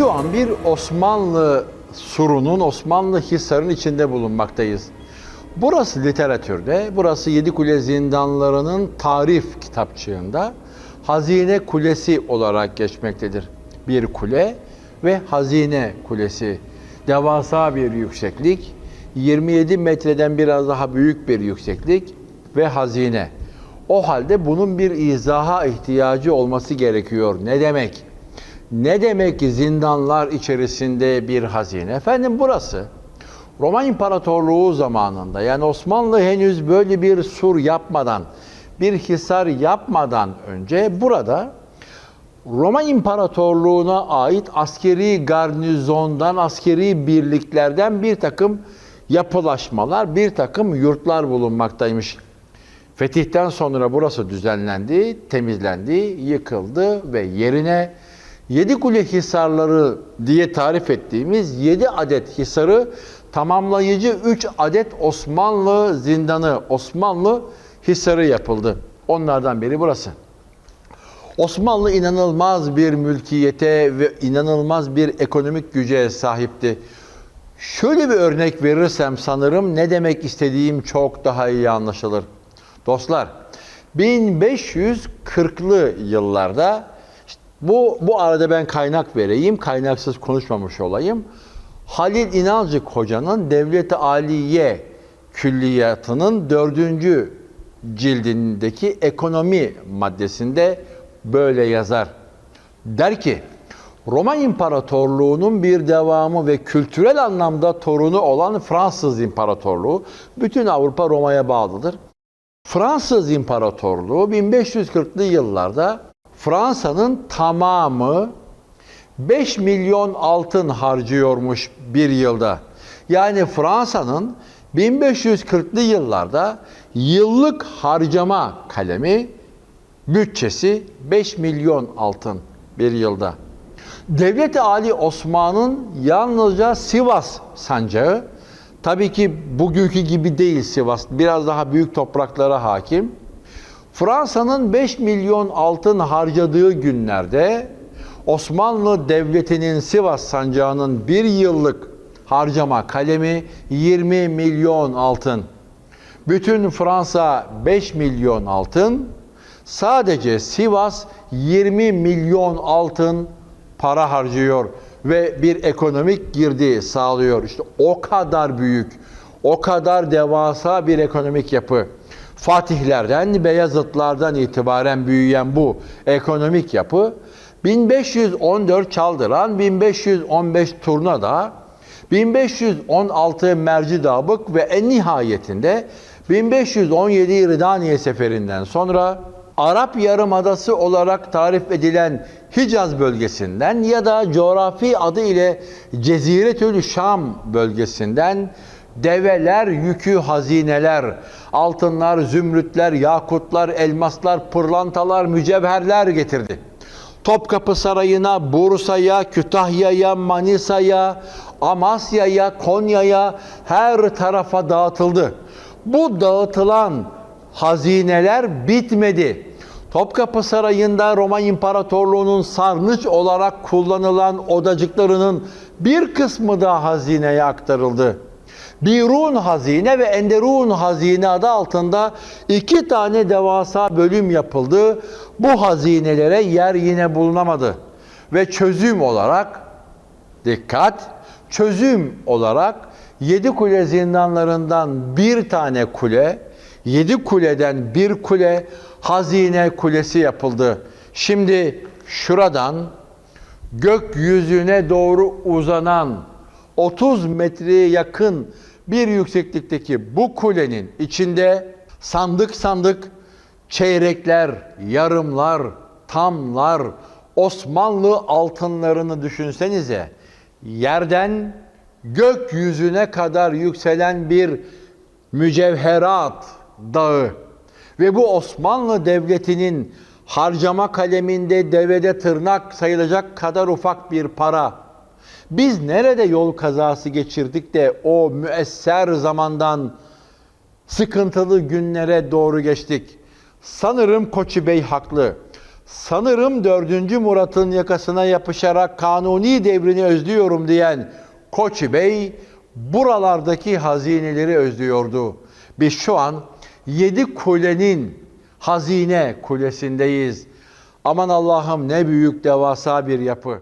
Şu an bir Osmanlı surunun, Osmanlı hisarının içinde bulunmaktayız. Burası literatürde, burası Yedikule Zindanları'nın tarif kitapçığında Hazine Kulesi olarak geçmektedir. Bir kule ve Hazine Kulesi. Devasa bir yükseklik, 27 metreden biraz daha büyük bir yükseklik ve hazine. O halde bunun bir izaha ihtiyacı olması gerekiyor. Ne demek? Ne demek zindanlar içerisinde bir hazine? Efendim burası Roma İmparatorluğu zamanında yani Osmanlı henüz böyle bir sur yapmadan, bir hisar yapmadan önce burada Roma İmparatorluğu'na ait askeri garnizondan, askeri birliklerden bir takım yapılaşmalar, bir takım yurtlar bulunmaktaymış. Fetihten sonra burası düzenlendi, temizlendi, yıkıldı ve yerine Yedi Kule Hisarları diye tarif ettiğimiz 7 adet hisarı tamamlayıcı 3 adet Osmanlı zindanı, Osmanlı hisarı yapıldı. Onlardan biri burası. Osmanlı inanılmaz bir mülkiyete ve inanılmaz bir ekonomik güce sahipti. Şöyle bir örnek verirsem sanırım ne demek istediğim çok daha iyi anlaşılır. Dostlar, 1540'lı yıllarda bu bu arada ben kaynak vereyim, kaynaksız konuşmamış olayım. Halil İnalcık Hoca'nın Devlet-i Aliye Külliyatı'nın dördüncü cildindeki ekonomi maddesinde böyle yazar. Der ki, Roma İmparatorluğu'nun bir devamı ve kültürel anlamda torunu olan Fransız İmparatorluğu, bütün Avrupa Roma'ya bağlıdır. Fransız İmparatorluğu 1540'lı yıllarda Fransa'nın tamamı 5 milyon altın harcıyormuş bir yılda. Yani Fransa'nın 1540'lı yıllarda yıllık harcama kalemi bütçesi 5 milyon altın bir yılda. Devlet-i Ali Osman'ın yalnızca Sivas sancağı, tabii ki bugünkü gibi değil Sivas, biraz daha büyük topraklara hakim. Fransa'nın 5 milyon altın harcadığı günlerde Osmanlı Devleti'nin Sivas sancağının bir yıllık harcama kalemi 20 milyon altın. Bütün Fransa 5 milyon altın, sadece Sivas 20 milyon altın para harcıyor ve bir ekonomik girdi sağlıyor. İşte o kadar büyük, o kadar devasa bir ekonomik yapı. Fatihlerden, Beyazıtlardan itibaren büyüyen bu ekonomik yapı 1514 Çaldıran, 1515 Turnada, 1516 Mercidabık ve en nihayetinde 1517 Ridaniye seferinden sonra Arap Yarımadası olarak tarif edilen Hicaz bölgesinden ya da coğrafi adı ile Ceziretül Şam bölgesinden develer yükü hazineler, altınlar, zümrütler, yakutlar, elmaslar, pırlantalar, mücevherler getirdi. Topkapı Sarayı'na, Bursa'ya, Kütahya'ya, Manisa'ya, Amasya'ya, Konya'ya her tarafa dağıtıldı. Bu dağıtılan hazineler bitmedi. Topkapı Sarayı'nda Roma İmparatorluğu'nun sarnıç olarak kullanılan odacıklarının bir kısmı da hazineye aktarıldı. Birun Hazine ve Enderun Hazine adı altında iki tane devasa bölüm yapıldı. Bu hazinelere yer yine bulunamadı. Ve çözüm olarak, dikkat, çözüm olarak yedi kule zindanlarından bir tane kule, yedi kuleden bir kule, hazine kulesi yapıldı. Şimdi şuradan gökyüzüne doğru uzanan 30 metreye yakın bir yükseklikteki bu kulenin içinde sandık sandık çeyrekler, yarımlar, tamlar, Osmanlı altınlarını düşünsenize. Yerden gökyüzüne kadar yükselen bir mücevherat dağı ve bu Osmanlı Devleti'nin harcama kaleminde devede tırnak sayılacak kadar ufak bir para. Biz nerede yol kazası geçirdik de o müesser zamandan sıkıntılı günlere doğru geçtik. Sanırım Koçi Bey haklı. Sanırım 4. Murat'ın yakasına yapışarak kanuni devrini özlüyorum diyen Koçi Bey buralardaki hazineleri özlüyordu. Biz şu an yedi kulenin hazine kulesindeyiz. Aman Allah'ım ne büyük devasa bir yapı.